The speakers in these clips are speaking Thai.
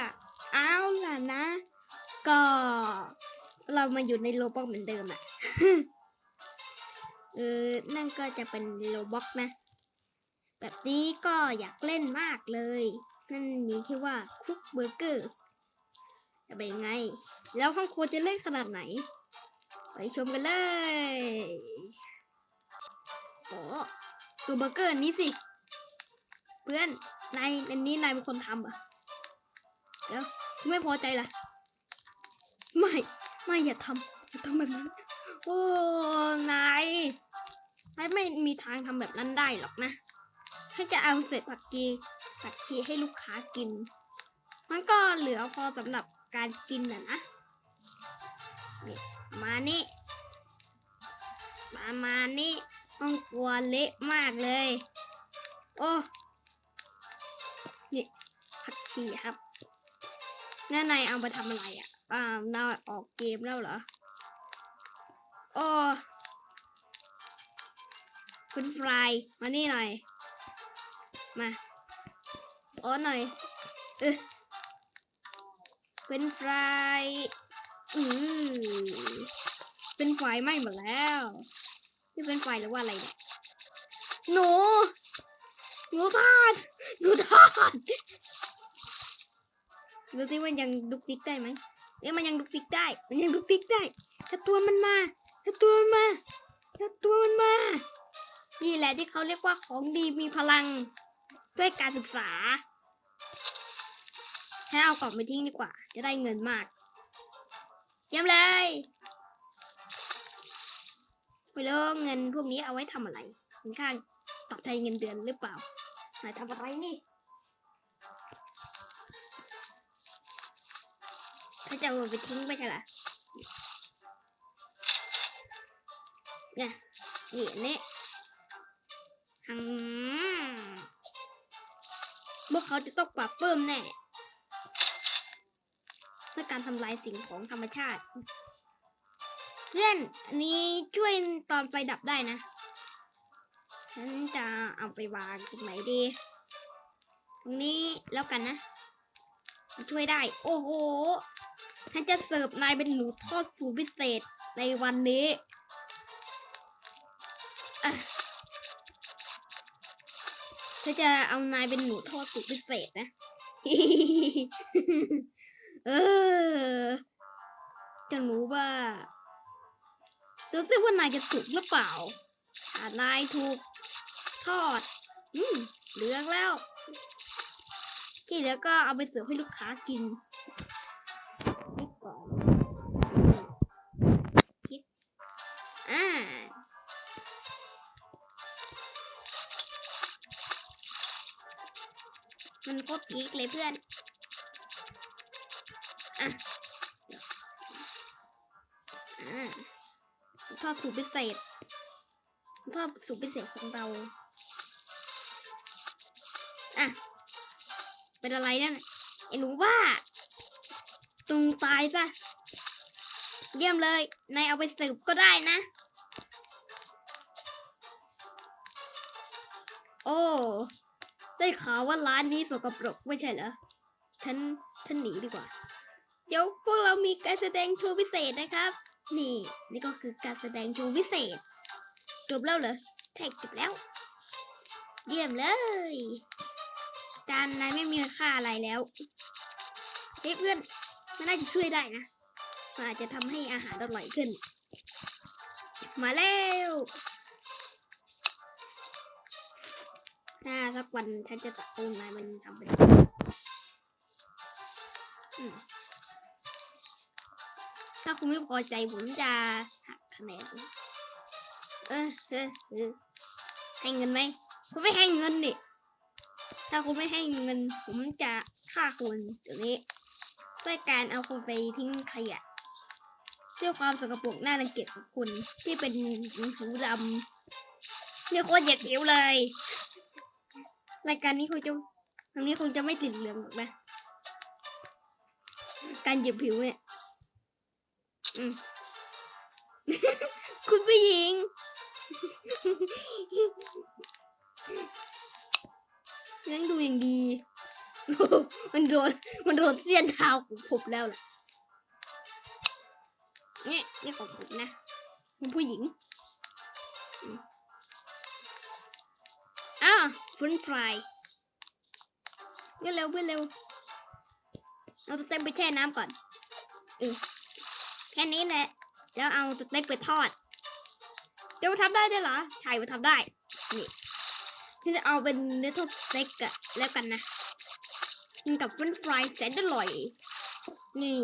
ล่ะ เอาล่ะนะ ก็ เรามาอยู่ในโลบ็อกเหมือนเดิมอะเออ นั่นก็จะเป็นโลบ็อกนะ แบบนี้ก็อยากเล่นมากเลย นั่นมีชื่ว่าคุกเบอร์เกอร์จะเป็นยังไง แล้วห้องครัวจะเล่นขนาดไหน ไปชมกันเลยโอ้ตัวเบอร์เกอร์นี้สิ เพื่อนนายอันนี้นายเป็นคนทำอะ เดี๋ยวไม่พอใจล่ะ ไม่ ไม่อย่าทำอย่าทำแบบนั้น โอ้นายนายไม่มีทางทำแบบนั้นได้หรอกนะ ถ้าจะเอาเศษผักกีผักชีให้ลูกค้ากิน มันก็เหลือพอสำหรับการกินน่ะนะนี่มานี่มามานี่ห้องครัวเละมากเลย โอ้ นี่ผักชีครับ น้านายเอาไปทำอะไรอะอ่านาออกเกมแล้วเหรอโอ้คุณฟรายมานี่หน่อย มาโอ้หน่อยเออเป็นฟรายอือเป็นไฟไหม้หมดแล้วนี่เป็นไฟหรือว่าอะไรเนี่ยหนูหนูทอดหนูทอด ดูสิมันยังดุกดิกได้ไหมเอ้ยมันยังดุกดิกได้ มันยังดุกดิกได้ถ้าตัวมันมาถ้าตัวมันมาถ้าตัวมันมา นี่แหละที่เขาเรียกว่าของดีมีพลังด้วยการศึกษาให้เอากล่องไปทิ้งดีกว่า จะได้เงินมากเยี่ยมเลยไม่รู้เงินพวกนี้เอาไว้ทำอะไรเป็นค่าตอบแทนเงินเดือนหรือเปล่านายทำอะไรนี่ จะเอาไปทิ้งไปใช่เหรอเนี่ยนี่อันนี่ฮัมพวกเขาจะต้องปรับเพิ่มแน่เพื่อการทำลายสิ่งของธรรมชาติ เพื่อนอันนี้ช่วยตอนไฟดับได้นะ ฉันจะเอาไปวางตรงไหนดี ตรงนี้แล้วกันนะ ช่วยได้ โอ้โห ฉันจะเสิร์ฟนายเป็นหนูทอดสูตรพิเศษในวันนี้อะฉันจะเอานายเป็นหนูทอดสูตรพิเศษนะ เออจะหนูว่าดูสิว่านายจะสุกหรือเปล่าถ้านายถูกทอด อืมเหลืองแล้ว ที่เหลือก็เอาไปเสิร์ฟให้ลูกค้ากิน พีกเลยเพื่อน อะอ่าทอดสูตรพิเศษทอดสูตรพิเศษของเรา อะ เป็นอะไรนั่นน่ะไอ้หนูว่าตุงตายซะเยี่ยมเลย นายเอาไปสืบก็ได้นะ โอ้ ได้ข่าวว่าร้านนี้สกปรกไม่ใช่เหรอฉันฉันหนีดีกว่า เดี๋ยวพวกเรามีการแสดงโชว์พิเศษนะครับ นี่นี่ก็คือการแสดงโชว์พิเศษ จบแล้วเหรอใช่จบแล้ว เยี่ยมเลยจานนายไม่มีค่าอะไรแล้วเฮ้เพื่อนมันน่าจะช่วยได้นะมันอาจจะทำให้อาหารอร่อยขึ้น มาแล้ว ถ้าสักวันฉันจะตัดตูนนายมันทำเป็นถ้าคุณไม่พอใจผมจะหักคะแนนเออเออเออให้เงินไหมคุณไม่ให้เงินดิถ้าคุณไม่ให้เงิน ผมจะฆ่าคุณเดี๋ยวนี้ด้วยการเอาคุณไปทิ้งขยะด้วยความสกปรกน่ารังเกียจของคุณที่เป็นผิวดำเนี่ยโคตรเหยียดผิวเลย รายการนี้คงจะทางนี้คงจะไม่ติดเหลืองหรอกนะ การเหยียดผิวเนี่ย อืม คุณผู้หญิงเลี้ยงดูอย่างดี มันโดน มันโดนเสี้ยนเท้าของผมแล้วล่ะเนี่ยนี่ของผมนะเป็นผู้หญิงอืมอ้าว ฟรนฟรายเพื่อนเร็วเพื่อนเร็วเอาสเต็กไปแช่น้ำก่อนออแค่นี้แหละ แล้วเอาสเต็กไปทอด เดี๋ยวทำได้ด้วยเหรอ ใช่มันทำได้ นี่ที่จะเอาเป็นเนื้อทอดสเต็กอะแล้วกันนะกินกับเฟรนฟรายแสนอร่อย นี่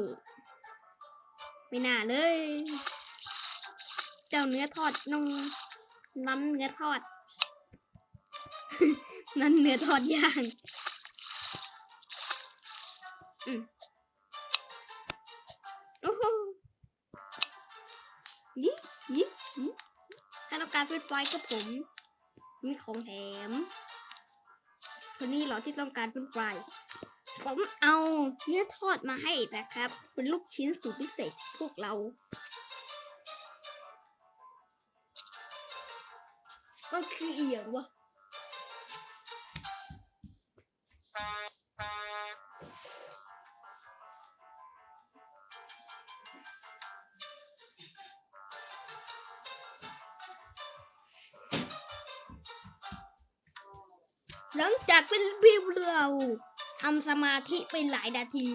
ไม่น่าเลย เจ้าเนื้อทอดน้องน้ำเนื้อทอด นั่นเนื้อทอดย่างอืมโอ้โหยี่ยี่ยี่ถ้าต้องการเฟรนช์ฟรายกับผม มีของแถมคนนี้เหรอที่ต้องการเฟรนช์ฟรายผมเอาเนื้อทอดมาให้นะครับ เป็นลูกชิ้นสูตรพิเศษพวกเรามันคือเอียงวะ หลังจากเป็นวิวเราทำสมาธิไปหลายนาที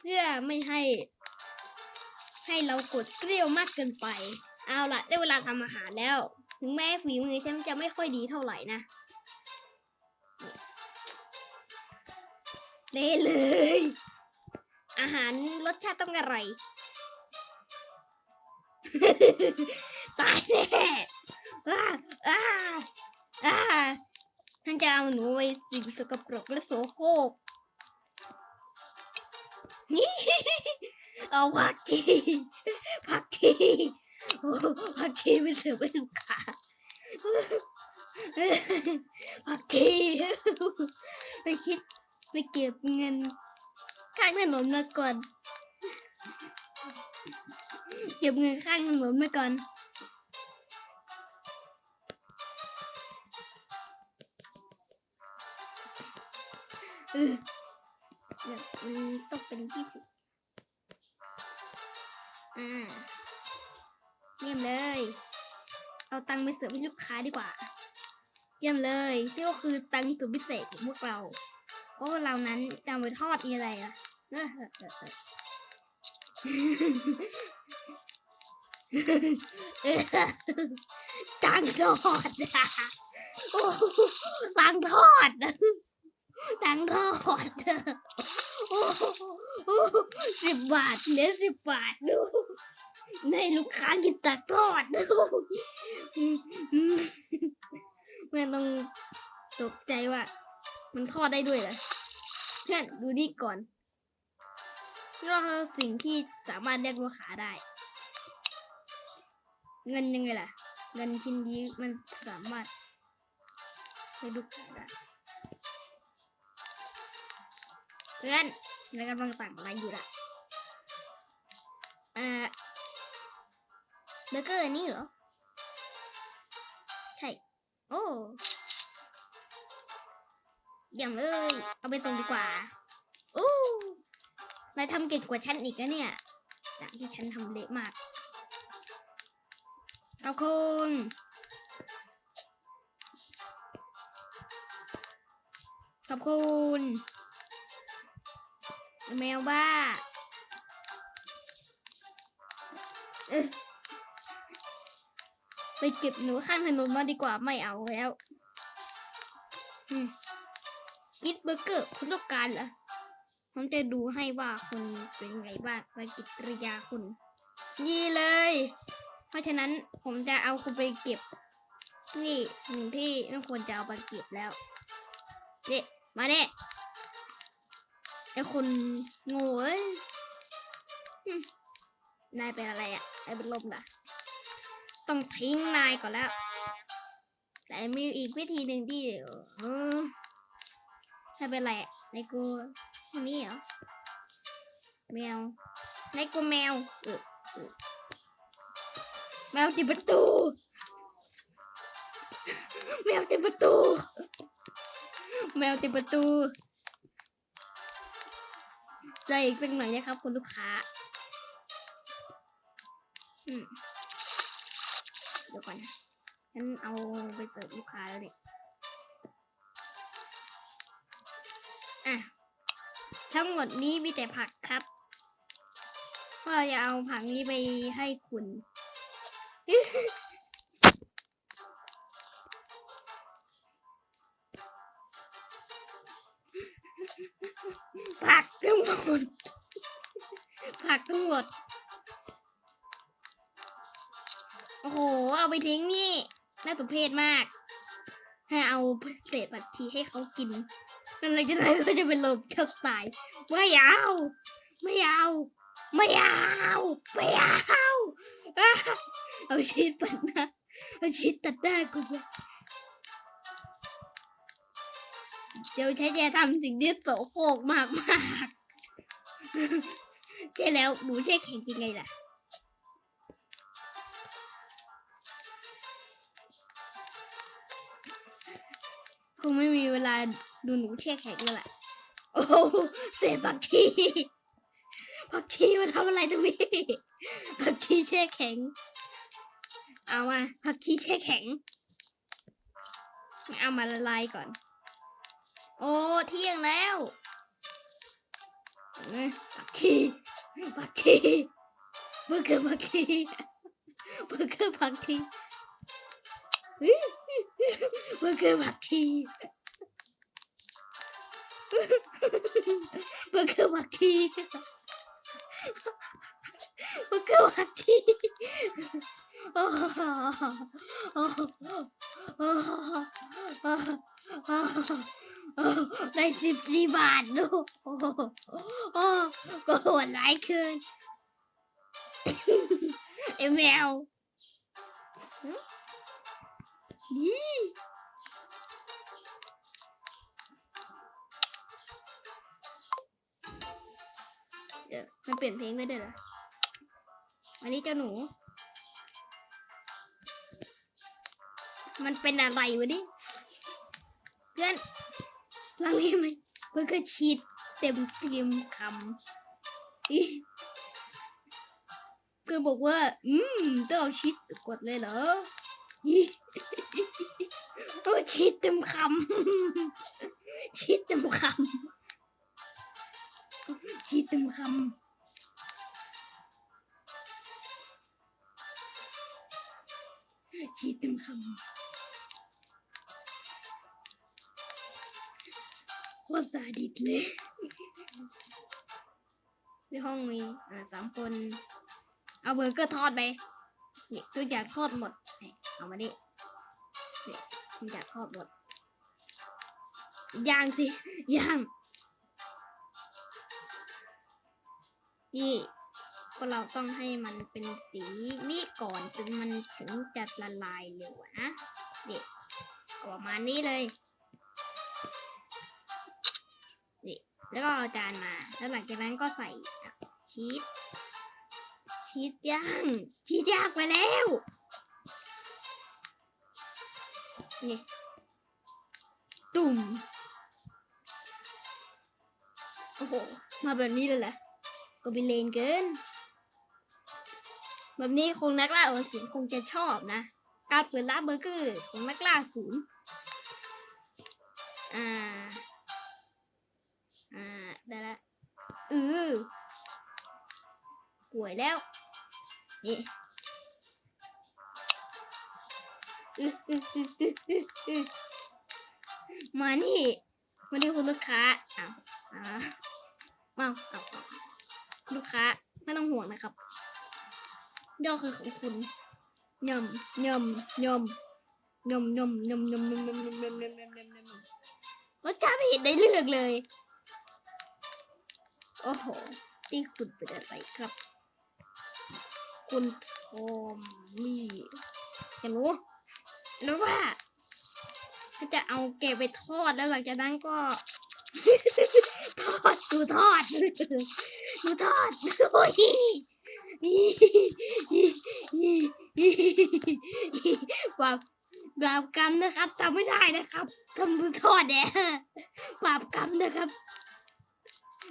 เพื่อไม่ให้ ให้เรากดเกลียวมากเกินไป เอาละได้เวลาทำอาหารแล้ว ถึงแม้ฝีมือฉันจะไม่ค่อยดีเท่าไหร่นะเด้เลย อาหารรสชาติต้องอร่อย ตายแน่ จะเอาหนูไปสิ่งสกปรกและโสโครกนี่เอาผักชีผักชีโอ้ผักชีไปเสิร์ฟให้ลูกค้าผักชีไปคิดไปเก็บเงินข้างถนนมาก่อน เก็บเงินข้างถนนมาก่อน เออแบบมันต้องเป็นยี่สิบอ่าเยี่ยมเลย เอาตังค์ไปเสิร์ฟให้ลูกค้าดีกว่า เยี่ยมเลยนี่ก็คือตังค์สุดพิเศษของพวกเรา เพราะว่าเรานั้นจะไปทอดมีอะไรล่ะเออตังค์ทอดอะตังค์ทอด ตังค์ทอดโอ้โหสิบบาทเหลือสิบบาทดูในลูกค้ากินตักทอดดูเมื่อต้องตกใจว่า มันทอดได้ด้วยเหรอเพื่อนดูนี่ก่อนนี่เราคือสิ่งที่สามารถเรียกลูกค้าได้ เงินยังไงล่ะ เงินชิ้นนี้มันสามารถให้ลูกค้าได้ พื่อนเรากำลังสั่งอะไรอยู่ล่ะเออเบอร์เกอร์นี่เหรอ ใช่ โอ้ยี่ยมเลย เอาไปส่งดีกว่าโอ้นายทำเก่งกว่าฉันอีกนะเนี่ยจากที่ฉันทำเละมากขอบคุณขอบคุณ แมวบ้าเออไปเก็บหนูข้างถนนมาดีกว่าไม่เอาแล้วกิดเบอร์เกอร์คุณต้องการเหรอผมจะดูให้ว่าคุณเป็นไงบ้างปฏิกิริยาคุณนี่เลย เพราะฉะนั้นผมจะเอาคุณไปเก็บ นี่หนึ่งที่ไม่ควรจะเอาไปเก็บแล้วนี่มาเนี่ย ไอคนโง่เอ้ยนายเป็นอะไรอะ่ะนายเป็นลมเหรอต้องทิ้งนายก่อนแล้ว แต่มีอีกวิธีหนึ่งที่เออถ้าเป็นไรอะนายกูคนนี้เหรอ แมวนายกูแมวเออเออแมวติดประตู แมวติดประตู แมวติดประตู ได้อีกสักหน่อยนะครับ คุณลูกค้าเดี๋ยวก่อนฉันเอาไปเสิร์ฟลูกค้าแล้วเนี่ยอะทั้งหมดนี้มีแต่ผักครับว่าจะเอาผักนี้ไปให้คุณผัก งหมดผักทั้งหมด โอ้โห เอาไปทิ้งนี่ น่าสมเพชมาก ให้เอาเศษผักชีให้เขากินนั่นเลยจะได้ก็จะเป็นลมเชือกตาย ไม่เอาไม่เอาไม่เอาไม่เอาอะเอาชีสปัดหน้าเอาชีสตัดหน้ากูเดี๋ยวใช้แจทำสิ่งที่โสโครกมากมากๆ ใช่แล้วหนูแช่แข็งจริงไงล่ะคงไม่มีเวลาดูหนูแช่แข็งแล้วแหละโอ้เศษผักชีผักชีมาทำอะไรตรงนี้ผักชีแช่แข็ง เอามาผักชีแช่แข็ง เอามาละลายก่อน โอ้เที่ยงแล้ว 嗯，把踢，把踢，我跟把踢，我跟把踢，嗯，我跟把踢，哈哈哈哈，我踢，哈哈，我踢，哈哈，啊哈，啊哈，啊 哈，啊哈，啊哈，啊哈。 ได้สิบสี่บาทดูโอ้อก็โหดร้ายเกินไอแมวนี่เดี๋ยวมันเปลี่ยนเพลงได้ด้วยเหรออันนี้เจ้าหนู มันเป็นอะไรวะนี่เพื่อน หลองนี้ไหมมันก็ชีดเต็มเต็มคำเพื่อนบอกว่า อืมต้องเอาชีดกดเลยเหรออิโอ้ชีดเต็มคำชีดเต็มคำชีดเต็มคำชีดเต็มคำ โคตรซาดิสเลยในห้องมีอ่าสามคน เอาเบอร์เกอร์ทอดไปนี่ตัวอยางทอดหมดนี่เอามาดินี่ตัวอยางทอดหมดย่างสิย่างนี่ก็เราต้องให้มันเป็นสีนี่ก่อนจนมันถึงจะละลายเร็วอะนะนี่ก็ประมาณนี้เลย แล้วก็เอาจานมา แล้วหลังจากนั้นก็ใส่ชีสชีสย่างชีสย่างไปแล้วนี่ตุ่มโอ้โห มาแบบนี้เลยแหละก็ไปเลนเกิน แบบนี้คงนักล่าอวสินคงจะชอบนะ การเปิดร้านเบอร์เกอร์ของนักล่าศูนย์อ่า อ่า ได้ละเอือป่วยแล้ว นี่อืออืออืออืออือมานี่มานี่คุณลูกค้าอ้าวอ้าวอ้าวอ้าวลูกค้าไม่ต้องห่วงนะครับยอคือของคุณยำยำยำยำยำยำยำยำยำยำยำยำยำยำยำยำรสชาติไม่เห็นได้เลือกเลย โอ้โหที่คุณเป็นอะไรครับ คุณโทมี่เห็นไหมแล้วว่าถ้าจะเอาเก็บไปทอดแล้วหลังจากนั้นก็ ทอดดูทอดดูทอดโอ้ยบาปบาปกรรมนะครับทำไม่ได้นะครับทำดูทอดเนี่ยบาปกรรมนะครับ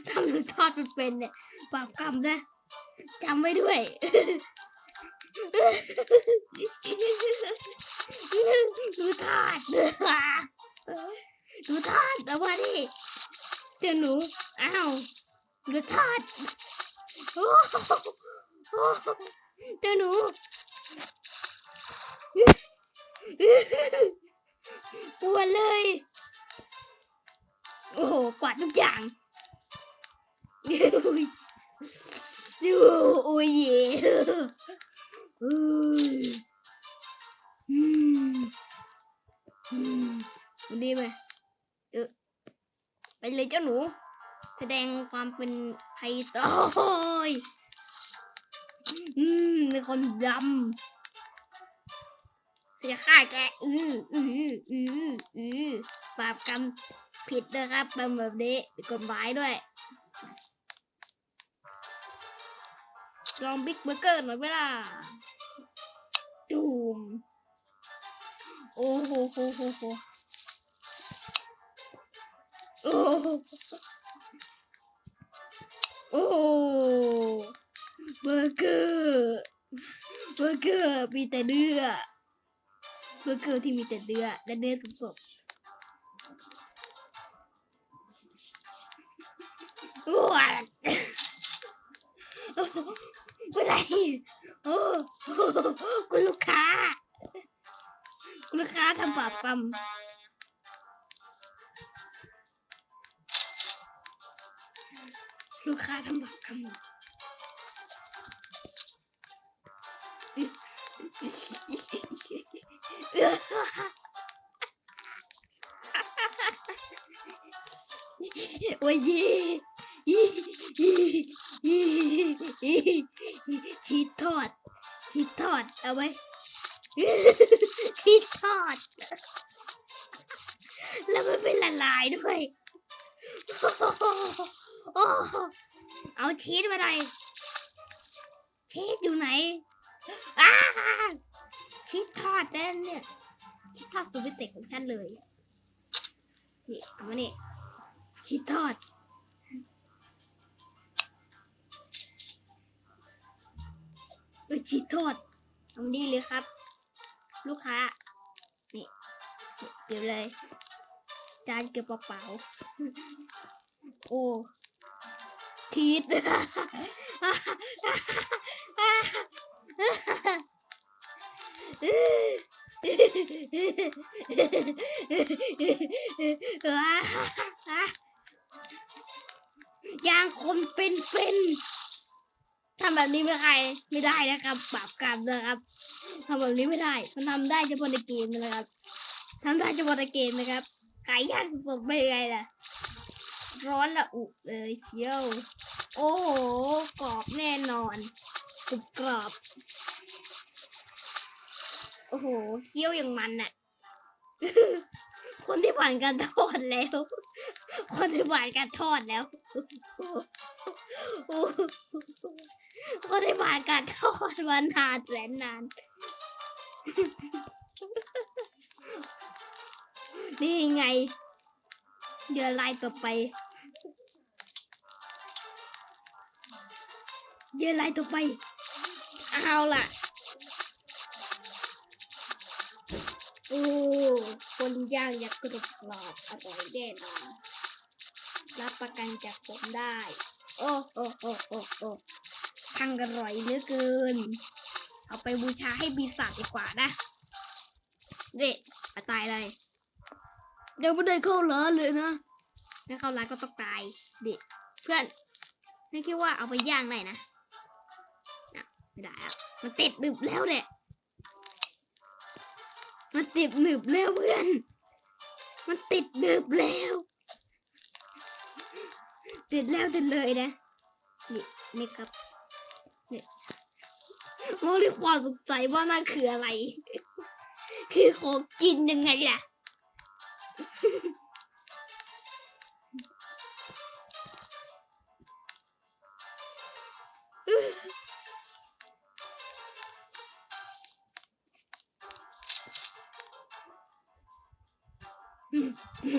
ทำหรือทอดมันเป็นเนี่ยบาปกรรมนะจำไว้ด้วยดูทอดดูทอดแต่ว่านี่เดี๋ยวหนูอ้าวดูทอดโอ้ อืมเป็นคนดำจะฆ่าแกอืออืออืออือบาปกรรมผิดนะครับเป็นแบบนี้ผิดกฎหมายด้วย ลองบิ๊กเบอร์เกอร์หน่อยไหมล่ะจูมโอ้โหโหโหโอ้โหโอ้โห เบอร์เกอร์เบอร์เกอร์มีแต่เนื้อเบอร์เกอร์ที่มีแต่เนื้อและเนื้อสดๆว้าวเมื่อไหรโอ้คุณลูกค้าคุณลูกค้าทำบาปกรรมลูกค้าทำบาปกรรม โอ้ยเย่ชีสทอดชีสทอดเอาไว้ชีสทอดแล้วมันเป็นละลายด้วยโอ้เอาชีสมาหน่อยชีสอยู่ไหน อ้าชีทอดแน่เนี่ยชีทอดสูตรพิเศษของฉันเลย นี่เอามานี่ชีทอด เออชีทอดเอามานี่เลยครับ ลูกค้า นี่นเก็บเลย จานเก็บเปล่าโอ้ชีส ยางคนเป็นเป็นทำแบบนี้ไม่ใครไม่ได้นะครับบาปกรรมนะครับทำแบบนี้ไม่ได้ มันทำได้เฉพาะในเกมนะครับทำได้เฉพาะในเกมนะครับไก่ยางสดไม่ไงล่ะ ร้อนละอุเลยเชียว โอ้โหกรอบแน่นอน กรุบกรอบ โอ้โหเคี้ยวอย่างมันน่ะ คนที่ผ่านการทอดแล้ว คนที่ผ่านการทอดแล้ว คนที่ผ่านการทอดมานานแสนนาน นี่ไง เดือนลายต่อไป เดือนลายต่อไป เอาล่ะ โอ้คนย่างยักกรุบกรอบอร่อยแน่นอน รับประกันจากผมได้ โอ้โอ้โอ้โอ้โอ้ทั้งอร่อยเหลือเกิน เอาไปบูชาให้ปีศาจดีกว่านะเด็มาตายเลย เดี๋ยวไม่ได้เข้าร้านเลยนะถ้าเข้าร้านก็ต้องตายเด็กเพื่อนไม่คิดว่าเอาไปย่างได้นะ ไม่ได้แล้วมันติดดึบแล้วเนี่ยมันติดหนึบแล้วเพื่อน มันติดหนึบแล้ว ติดแล้วติดเลยนะ นี่นี่ครับนี่มองด้วยความสงสัยว่านั่นคืออะไร คือของกินยังไงล่ะอ เ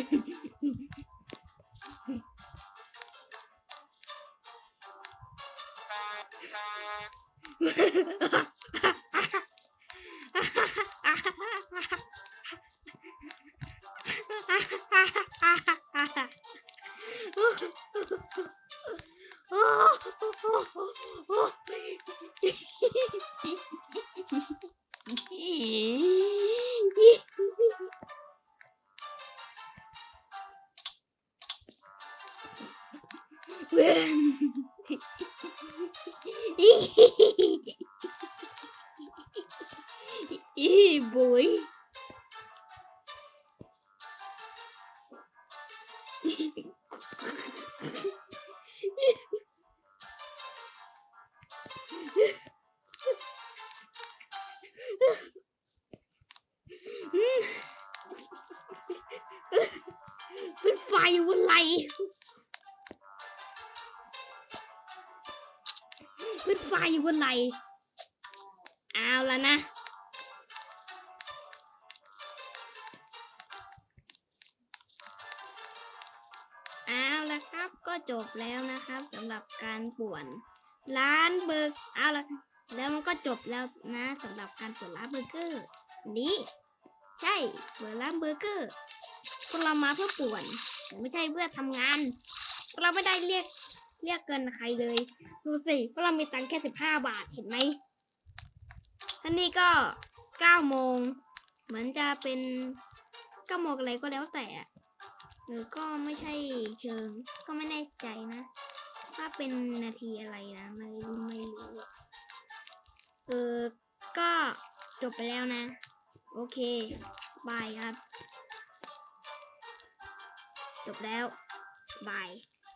พื่ เอาแล้วนะ เอาละครับก็จบแล้วนะครับสำหรับการป่วนร้านเบอร์เอาละแล้วมันก็จบแล้วนะสำหรับการเปิดร้านเบอร์เกอร์นี้ใช่เปิดร้านเบอร์เกอร์พวกเรามาเพื่อป่วน ไม่ใช่เพื่อทำงาน เราไม่ได้เรียก เรียกเกินใครเลย ดูสิพวกเรามีตังค์แค่สิบห้าบาทเห็นไหมท่านี่ก็เก้าโมง เหมือนจะเป็นเก้าโมงอะไรก็แล้วแต่ หรือก็ไม่ใช่เชิง ก็ไม่แน่ใจนะ ว่าเป็นนาทีอะไรนะไม่ไม่รู้เออก็จบไปแล้วนะ โอเค บายครับ จบแล้ว บาย